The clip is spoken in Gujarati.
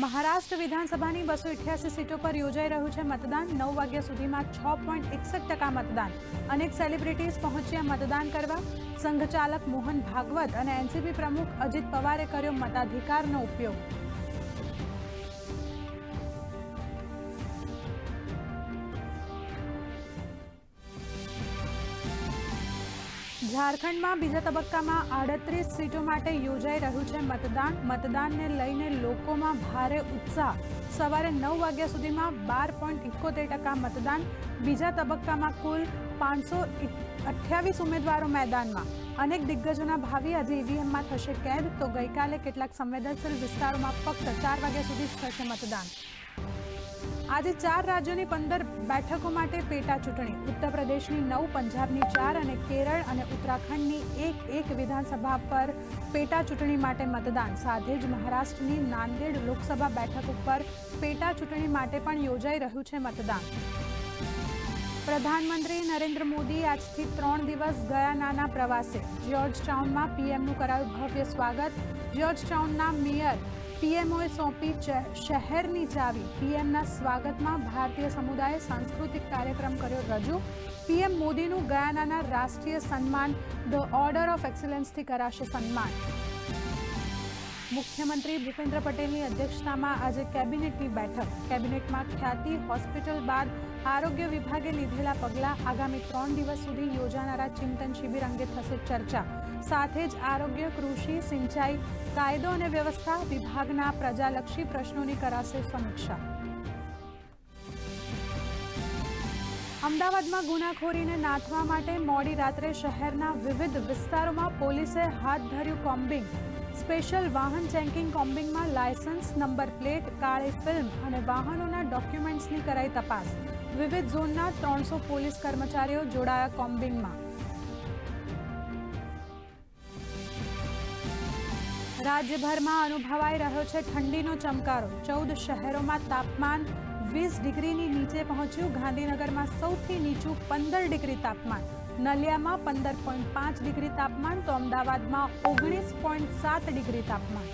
મહારાષ્ટ્ર વિધાનસભાની બસો ઇઠ્યાસી સીટો પર યોજાઈ રહ્યું છે મતદાન. નવ વાગ્યા સુધીમાં છ પોઈન્ટ એકસઠ ટકા મતદાન. અનેક સેલિબ્રિટીઝ પહોંચ્યા મતદાન કરવા. સંઘચાલક મોહન ભાગવત અને એનસીપી પ્રમુખ અજીત પવારે કર્યો મતાધિકારનો ઉપયોગ. ઝારખંડમાં બીજા તબક્કામાં આડત્રીસ સીટો માટે યોજાઈ રહ્યું છે મતદાન. મતદાનને લઈને લોકોમાં ભારે ઉત્સાહ. સવારે નવ વાગ્યા સુધીમાં બાર પોઈન્ટ ઇકોતેર ટકા મતદાન. બીજા તબક્કામાં કુલ પાંચસો અઠ્યાવીસ ઉમેદવારો મેદાનમાં. અનેક દિગ્ગજોના ભાવિ આજે ઈવીએમમાં થશે કેદ. તો ગઈકાલે કેટલાક સંવેદનશીલ વિસ્તારોમાં ફક્ત ચાર વાગ્યા સુધી જ થશે મતદાન. આજે ચાર રાજ્યોની પંદર બેઠકો માટે પેટા ચૂંટણી. ઉત્તર પ્રદેશની નવ, પંજાબની ચાર અને કેરળ અને ઉત્તરાખંડની એક એક વિધાનસભા પર પેટા ચૂંટણી માટે મતદાન. સાથે જ મહારાષ્ટ્રની નાંદેડ લોકસભા બેઠક ઉપર પેટા ચૂંટણી માટે પણ યોજાઈ રહ્યું છે મતદાન. પ્રધાનમંત્રી નરેન્દ્ર મોદી આજથી ત્રણ દિવસ ગયાનાના પ્રવાસે. જ્યોર્જ ટાઉનમાં પીએમનું કરાયું ભવ્ય સ્વાગત. જ્યોર્જ ટાઉનના મેયર પીએમઓએ સોંપી શહેરની ચાવી. પીએમના સ્વાગતમાં ભારતીય સમુદાયે સાંસ્કૃતિક કાર્યક્રમ કર્યો રજૂ. પીએમ મોદીનું ગયાનાના રાષ્ટ્રીય સન્માન, ધ ઓર્ડર ઓફ એક્સલન્સથી કરાશે સન્માન. મુખ્યમંત્રી ભૂપેન્દ્ર પટેલની અધ્યક્ષતામાં આજે કેબિનેટની બેઠક. કેબિનેટમાં ખ્યાતિ, હોસ્પિટલ બાદ આરોગ્ય વિભાગે લીધેલા પગલાં આગામી ત્રણ દિવસ સુધી યોજાનારા ચિંતન શિબિર અંગે થશે ચર્ચા. સાથે જ આરોગ્ય, કૃષિ, સિંચાઈ, કાયદો અને વ્યવસ્થા વિભાગના પ્રજાલક્ષી પ્રશ્નોની કરાશે સમીક્ષા. અમદાવાદમાં ગુનાખોરીને નાથવા માટે મોડી રાત્રે શહેરના વિવિધ વિસ્તારોમાં પોલીસે હાથ ધર્યું કોમ્બિંગ. સ્પેશિયલ વાહન ચેકિંગ કોમ્બિંગમાં લાયસન્સ, નંબર પ્લેટ, કાળી ફિલ્મ અને વાહનોના ડોક્યુમેન્ટ્સની કરાઈ તપાસ. વિવિધ ઝોનના ત્રણસો પોલીસ કર્મચારીઓ જોડાયા કોમ્બિંગમાં. રાજ્યભરમાં અનુભવાઈ રહ્યો છે ઠંડીનો ચમકારો. ચૌદ શહેરોમાં તાપમાન વીસ ડિગ્રીની નીચે પહોંચ્યું. ગાંધીનગરમાં સૌથી નીચું પંદર ડિગ્રી તાપમાન. નલિયામાં પંદર પોઈન્ટ પાંચ ડિગ્રી તાપમાન તો અમદાવાદમાં ઓગણીસ પોઈન્ટ સાત ડિગ્રી તાપમાન.